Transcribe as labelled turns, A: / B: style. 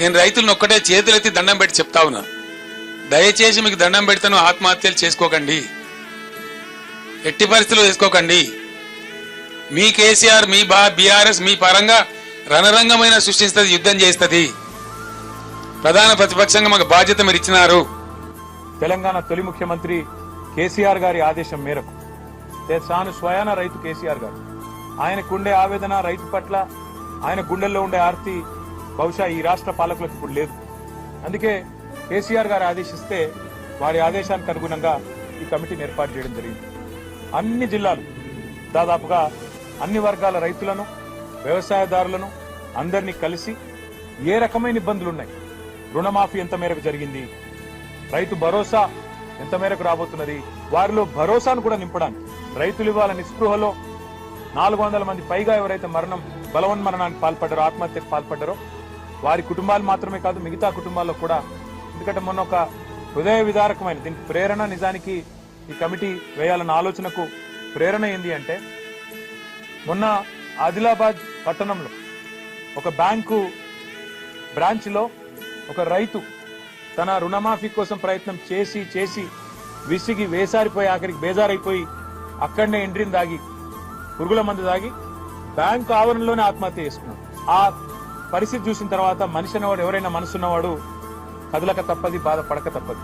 A: నేను రైతులను ఒక్కటే చేతులెత్తి దండం పెట్టి చెప్తా ఉన్నా. దయచేసి మీకు దండం పెడతాను ఆత్మహత్యలు చేసుకోకండి. ఎట్టి పరిస్థితులు చేసుకోకండి. మీ కేసీఆర్ మీ బా బీఆర్ఎస్ మీ పరంగా రణరంగమైన సృష్టిస్తుంది యుద్ధం చేస్తుంది. ప్రధాన ప్రతిపక్షంగా మాకు బాధ్యత మీరు ఇచ్చినారు.
B: తెలంగాణ తొలి ముఖ్యమంత్రి కేసీఆర్ గారి ఆదేశం మేరకు. తాను స్వయాన రైతు కేసీఆర్ గారు. ఆయనకుండే ఆవేదన రైతు పట్ల ఆయన గుండెల్లో ఉండే ఆర్తి బహుశా ఈ రాష్ట్ర పాలకులకు ఇప్పుడు లేదు. అందుకే కేసీఆర్ గారు ఆదేశిస్తే వారి ఆదేశానికి అనుగుణంగా ఈ కమిటీని ఏర్పాటు చేయడం జరిగింది. అన్ని జిల్లాలు దాదాపుగా అన్ని వర్గాల రైతులను వ్యవసాయదారులను అందరినీ కలిసి ఏ రకమైన ఇబ్బందులు ఉన్నాయి? రుణమాఫీ ఎంత మేరకు జరిగింది? రైతు భరోసా ఎంత మేరకు రాబోతున్నది? వారిలో భరోసాను కూడా నింపడానికి రైతులు ఇవాళ నిస్పృహలో నాలుగు వందల మంది పైగా ఎవరైతే మరణం బలవన్మరణానికి పాల్పడ్డారో ఆత్మహత్యకు పాల్పడ్డారో వారి కుటుంబాలు మాత్రమే కాదు మిగతా కుటుంబాల్లో కూడా. ఎందుకంటే మొన్న ఒక హృదయ విదారకమైన దీనికి ప్రేరణ నిజానికి ఈ కమిటీ వేయాలన్న ఆలోచనకు ప్రేరణ ఏంది అంటే మొన్న ఆదిలాబాద్ పట్టణంలో ఒక బ్యాంకు బ్రాంచ్లో ఒక రైతు తన రుణమాఫీ కోసం ప్రయత్నం చేసి చేసి విసిగి వేసారిపోయి ఆఖరికి బేజారైపోయి అక్కడనే ఎండ్రిని దాగి పురుగుల మందు దాగి బ్యాంకు ఆవరణలోనే ఆత్మహత్య చేసుకున్నాడు. ఆ పరిస్థితి చూసిన తర్వాత మనిషి అన్నవాడు ఎవరైనా మనసున్నవాడు కదలక తప్పది బాధపడక తప్పదు.